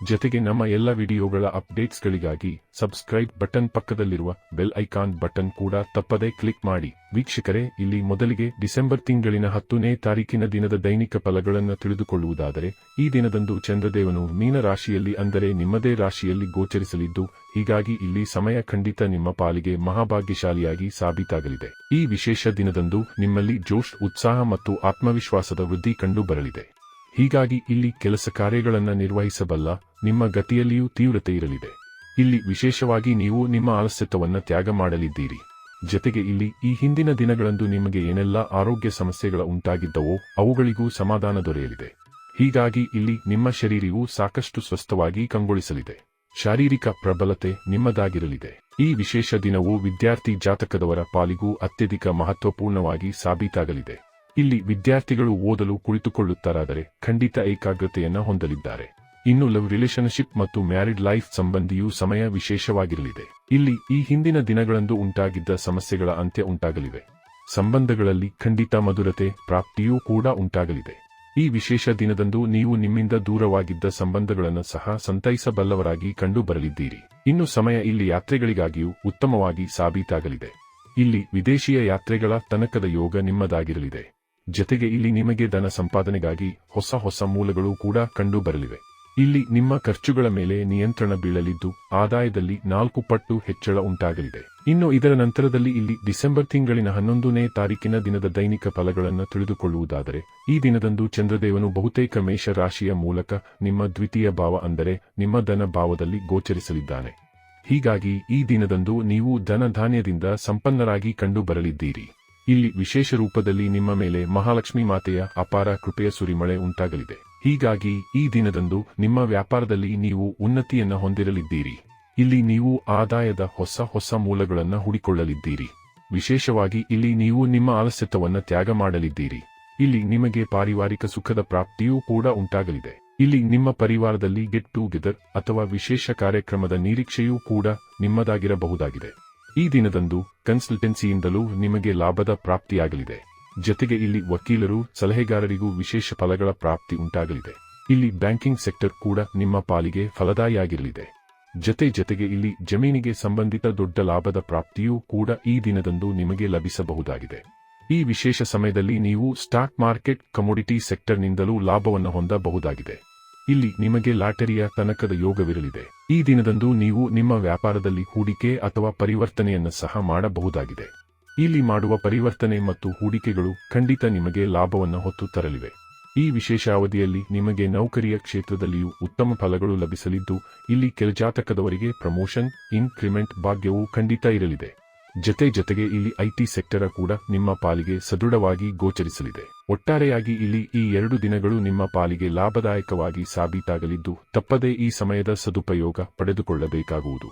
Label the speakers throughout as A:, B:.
A: ಜೊತೆಗೆ ನಮ್ಮ ಎಲ್ಲ ವಿಡಿಯೋಗಳ ಅಪ್ಡೇಟ್ಸ್ಗಳಿಗಾಗಿ ಸಬ್ಸ್ಕ್ರೈಬ್ ಬಟನ್ ಪಕ್ಕದಲ್ಲಿರುವ ಬೆಲ್ ಐಕಾನ್ ಬಟನ್ ಕೂಡ ತಪ್ಪದೇ ಕ್ಲಿಕ್ ಮಾಡಿ. ವೀಕ್ಷಕರೇ, ಇಲ್ಲಿ ಮೊದಲಿಗೆ ಡಿಸೆಂಬರ್ ತಿಂಗಳಿನ ಹತ್ತನೇ ತಾರೀಕಿನ ದಿನದ ದೈನಿಕ ಫಲಗಳನ್ನು ತಿಳಿದುಕೊಳ್ಳುವುದಾದರೆ, ಈ ದಿನದಂದು ಚಂದ್ರದೇವನು ಮೀನ ರಾಶಿಯಲ್ಲಿ ಅಂದರೆ ನಿಮ್ಮದೇ ರಾಶಿಯಲ್ಲಿ ಗೋಚರಿಸಲಿದ್ದು, ಹೀಗಾಗಿ ಇಲ್ಲಿ ಸಮಯ ಖಂಡಿತ ನಿಮ್ಮ ಪಾಲಿಗೆ ಮಹಾಭಾಗ್ಯಶಾಲಿಯಾಗಿ ಸಾಬೀತಾಗಲಿದೆ. ಈ ವಿಶೇಷ ದಿನದಂದು ನಿಮ್ಮಲ್ಲಿ ಜೋಶ್, ಉತ್ಸಾಹ ಮತ್ತು ಆತ್ಮವಿಶ್ವಾಸದ ವೃದ್ಧಿ ಕಂಡುಬರಲಿದೆ. ಹೀಗಾಗಿ ಇಲ್ಲಿ ಕೆಲಸ ಕಾರ್ಯಗಳನ್ನು ನಿರ್ವಹಿಸಬಲ್ಲ ನಿಮ್ಮ ಗತಿಯಲ್ಲಿಯೂ ತೀವ್ರತೆ ಇರಲಿದೆ. ಇಲ್ಲಿ ವಿಶೇಷವಾಗಿ ನೀವು ನಿಮ್ಮ ಆಲಸ್ಯತ್ವವನ್ನು ತ್ಯಾಗ ಮಾಡಲಿದ್ದೀರಿ. ಜತೆಗೆ ಇಲ್ಲಿ ಈ ಹಿಂದಿನ ದಿನಗಳಂದು ನಿಮಗೆ ಏನೆಲ್ಲ ಆರೋಗ್ಯ ಸಮಸ್ಯೆಗಳ ಉಂಟಾಗಿದ್ದವೋ ಅವುಗಳಿಗೂ ಸಮಾಧಾನ ದೊರೆಯಲಿದೆ. ಹೀಗಾಗಿ ಇಲ್ಲಿ ನಿಮ್ಮ ಶರೀರವು ಸಾಕಷ್ಟು ಸ್ವಸ್ಥವಾಗಿ ಕಂಗೊಳಿಸಲಿದೆ. ಶಾರೀರಿಕ ಪ್ರಬಲತೆ ನಿಮ್ಮದಾಗಿರಲಿದೆ. ಈ ವಿಶೇಷ ದಿನವು ವಿದ್ಯಾರ್ಥಿ ಜಾತಕದವರ ಪಾಲಿಗೂ ಅತ್ಯಧಿಕ ಮಹತ್ವಪೂರ್ಣವಾಗಿ ಸಾಬೀತಾಗಲಿದೆ. ಇಲ್ಲಿ ವಿದ್ಯಾರ್ಥಿಗಳು ಓದಲು ಕುಳಿತುಕೊಳ್ಳುತ್ತಾರಾದರೆ ಖಂಡಿತ ಏಕಾಗ್ರತೆಯನ್ನು ಹೊಂದಲಿದ್ದಾರೆ. ಇನ್ನು ಲವ್ ರಿಲೇಶನ್ಶಿಪ್ ಮತ್ತು ಮ್ಯಾರಿಡ್ ಲೈಫ್ ಸಂಬಂಧಿಯೂ ಸಮಯ ವಿಶೇಷವಾಗಿರಲಿದೆ. ಇಲ್ಲಿ ಈ ಹಿಂದಿನ ದಿನಗಳಂದು ಉಂಟಾಗಿದ್ದ ಸಮಸ್ಯೆಗಳ ಅಂತ್ಯ ಉಂಟಾಗಲಿವೆ. ಸಂಬಂಧಗಳಲ್ಲಿ ಖಂಡಿತ ಮಧುರತೆ, ಪ್ರಾಪ್ತಿಯೂ ಕೂಡ ಉಂಟಾಗಲಿದೆ. ಈ ವಿಶೇಷ ದಿನದಂದು ನೀವು ನಿಮ್ಮಿಂದ ದೂರವಾಗಿದ್ದ ಸಂಬಂಧಗಳನ್ನು ಸಹ ಸಂತೈಸಬಲ್ಲವರಾಗಿ ಕಂಡುಬರಲಿದ್ದೀರಿ. ಇನ್ನು ಸಮಯ ಇಲ್ಲಿ ಯಾತ್ರೆಗಳಿಗಾಗಿಯೂ ಉತ್ತಮವಾಗಿ ಸಾಬೀತಾಗಲಿದೆ. ಇಲ್ಲಿ ವಿದೇಶಿಯ ಯಾತ್ರೆಗಳ ತನಕದ ಯೋಗ ನಿಮ್ಮದಾಗಿರಲಿದೆ. ಜತೆಗೆ ಇಲ್ಲಿ ನಿಮಗೆ ಧನ ಸಂಪಾದನೆಗಾಗಿ ಹೊಸ ಹೊಸ ಮೂಲಗಳು ಕೂಡ ಕಂಡುಬರಲಿವೆ ಇಲ್ಲಿ ನಿಮ್ಮ ಖರ್ಚುಗಳ ಮೇಲೆ ನಿಯಂತ್ರಣ ಬೀಳಲಿದ್ದು, ಆದಾಯದಲ್ಲಿ ನಾಲ್ಕು ಪಟ್ಟು ಹೆಚ್ಚಳ ಉಂಟಾಗಲಿದೆ. ಇನ್ನು ಇದರ ನಂತರದಲ್ಲಿ ಇಲ್ಲಿ ಡಿಸೆಂಬರ್ ತಿಂಗಳಿನ ಹನ್ನೊಂದನೇ ತಾರೀಕಿನ ದಿನದ ದೈನಿಕ ಫಲಗಳನ್ನು ತಿಳಿದುಕೊಳ್ಳುವುದಾದರೆ, ಈ ದಿನದಂದು ಚಂದ್ರದೇವನು ಬಹುತೇಕ ಮೇಷ ರಾಶಿಯ ಮೂಲಕ ನಿಮ್ಮ ದ್ವಿತೀಯ ಭಾವ ಅಂದರೆ ನಿಮ್ಮ ಧನ ಭಾವದಲ್ಲಿ ಗೋಚರಿಸಲಿದ್ದಾನೆ. ಹೀಗಾಗಿ ಈ ದಿನದಂದು ನೀವು ಧನಧಾನ್ಯದಿಂದ ಸಂಪನ್ನರಾಗಿ ಕಂಡುಬರಲಿದ್ದೀರಿ ಇಲ್ಲಿ ವಿಶೇಷ ರೂಪದಲ್ಲಿ ನಿಮ್ಮ ಮೇಲೆ ಮಹಾಲಕ್ಷ್ಮಿ ಮಾತೆಯ ಅಪಾರ ಕೃಪೆಯ ಸುರಿಮಳೆ ಉಂಟಾಗಲಿದೆ. ಹೀಗಾಗಿ ಈ ದಿನದಂದು ನಿಮ್ಮ ವ್ಯಾಪಾರದಲ್ಲಿ ನೀವು ಉನ್ನತಿಯನ್ನ ಹೊಂದಿರಲಿದ್ದೀರಿ. ಇಲ್ಲಿ ನೀವು ಆದಾಯದ ಹೊಸ ಹೊಸ ಮೂಲಗಳನ್ನು ಹುಡಿಕೊಳ್ಳಲಿದ್ದೀರಿ. ವಿಶೇಷವಾಗಿ ಇಲ್ಲಿ ನೀವು ನಿಮ್ಮ ಆಲಸ್ಯತ್ವವನ್ನು ತ್ಯಾಗ ಮಾಡಲಿದ್ದೀರಿ. ಇಲ್ಲಿ ನಿಮಗೆ ಪಾರಿವಾರಿಕ ಸುಖದ ಪ್ರಾಪ್ತಿಯೂ ಕೂಡ ಉಂಟಾಗಲಿದೆ. ಇಲ್ಲಿ ನಿಮ್ಮ ಪರಿವಾರದಲ್ಲಿ ಗೆಟ್ ಟುಗೆದರ್ ಅಥವಾ ವಿಶೇಷ ಕಾರ್ಯಕ್ರಮದ ನಿರೀಕ್ಷೆಯೂ ಕೂಡ ನಿಮ್ಮದಾಗಿರಬಹುದಾಗಿದೆ. ಈ ದಿನದಂದು ಕನ್ಸಲ್ಟೆನ್ಸಿಯಿಂದಲೂ ನಿಮಗೆ ಲಾಭದ ಪ್ರಾಪ್ತಿಯಾಗಲಿದೆ. ಜತೆಗೆ ಇಲ್ಲಿ ವಕೀಲರು, ಸಲಹೆಗಾರರಿಗೂ ವಿಶೇಷ ಫಲಗಳ ಪ್ರಾಪ್ತಿ ಉಂಟಾಗಲಿದೆ. ಇಲ್ಲಿ ಬ್ಯಾಂಕಿಂಗ್ ಸೆಕ್ಟರ್ ಕೂಡ ನಿಮ್ಮ ಪಾಲಿಗೆ ಫಲದಾಯಿಯಾಗಿರಲಿದೆ. ಜತೆ ಜತೆಗೆ ಇಲ್ಲಿ ಜಮೀನಿಗೆ ಸಂಬಂಧಿತ ದೊಡ್ಡ ಲಾಭದ ಪ್ರಾಪ್ತಿಯೂ ಕೂಡ ಈ ದಿನದಂದು ನಿಮಗೆ ಲಭಿಸಬಹುದಾಗಿದೆ. ಈ ವಿಶೇಷ ಸಮಯದಲ್ಲಿ ನೀವು ಸ್ಟಾಕ್ ಮಾರ್ಕೆಟ್ ಕಮೋಡಿಟಿ ಸೆಕ್ಟರ್ನಿಂದಲೂ ಲಾಭವನ್ನು ಹೊಂದಬಹುದಾಗಿದೆ. ಇಲ್ಲಿ ನಿಮಗೆ ಲಾಟರಿಯ ತನಕದ ಯೋಗವಿರಲಿದೆ. ಈ ದಿನದಂದು ನೀವು ನಿಮ್ಮ ವ್ಯಾಪಾರದಲ್ಲಿ ಹೂಡಿಕೆ ಅಥವಾ ಪರಿವರ್ತನೆಯನ್ನು ಸಹ ಮಾಡಬಹುದಾಗಿದೆ. ಇಲ್ಲಿ ಮಾಡುವ ಪರಿವರ್ತನೆ ಮತ್ತು ಹೂಡಿಕೆಗಳು ಖಂಡಿತ ನಿಮಗೆ ಲಾಭವನ್ನು ಹೊತ್ತು ತರಲಿವೆ. ಈ ವಿಶೇಷ ಅವಧಿಯಲ್ಲಿ ನಿಮಗೆ ನೌಕರಿಯ ಕ್ಷೇತ್ರದಲ್ಲಿಯೂ ಉತ್ತಮ ಫಲಗಳು ಲಭಿಸಲಿದ್ದು, ಇಲ್ಲಿ ಕೆಲಜಾತಕದವರಿಗೆ ಪ್ರಮೋಷನ್, ಇನ್ಕ್ರಿಮೆಂಟ್ ಭಾಗ್ಯವೂ ಖಂಡಿತ ಇರಲಿದೆ. ಜತೆ ಜತೆಗೆ ಇಲ್ಲಿ ಐಟಿ ಸೆಕ್ಟರ ಕೂಡ ನಿಮ್ಮ ಪಾಲಿಗೆ ಸದೃಢವಾಗಿ ಗೋಚರಿಸಲಿದೆ. ಒಟ್ಟಾರೆಯಾಗಿ ಇಲ್ಲಿ ಈ ಎರಡು ದಿನಗಳು ನಿಮ್ಮ ಪಾಲಿಗೆ ಲಾಭದಾಯಕವಾಗಿ ಸಾಬೀತಾಗಲಿದ್ದು, ತಪ್ಪದೇ ಈ ಸಮಯದ ಸದುಪಯೋಗ ಪಡೆದುಕೊಳ್ಳಬೇಕಾಗುವುದು.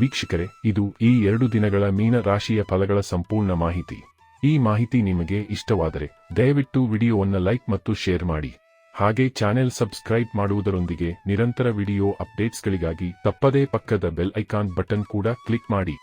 A: ವೀಕ್ಷಕರೇ, ಇದು ಈ ಎರಡು ದಿನಗಳ ಮೀನ ರಾಶಿಯ ಫಲಗಳ ಸಂಪೂರ್ಣ ಮಾಹಿತಿ. ಈ ಮಾಹಿತಿ ನಿಮಗೆ ಇಷ್ಟವಾದರೆ ದಯವಿಟ್ಟು ವಿಡಿಯೋವನ್ನು ಲೈಕ್ ಮತ್ತು ಶೇರ್ ಮಾಡಿ. ಹಾಗೆ ಚಾನೆಲ್ ಸಬ್ಸ್ಕ್ರೈಬ್ ಮಾಡುವುದರೊಂದಿಗೆ ನಿರಂತರ ವಿಡಿಯೋ ಅಪ್ಡೇಟ್ಸ್ಗಳಿಗಾಗಿ ತಪ್ಪದೇ ಪಕ್ಕದ ಬೆಲ್ ಐಕಾನ್ ಬಟನ್ ಕೂಡ ಕ್ಲಿಕ್ ಮಾಡಿ.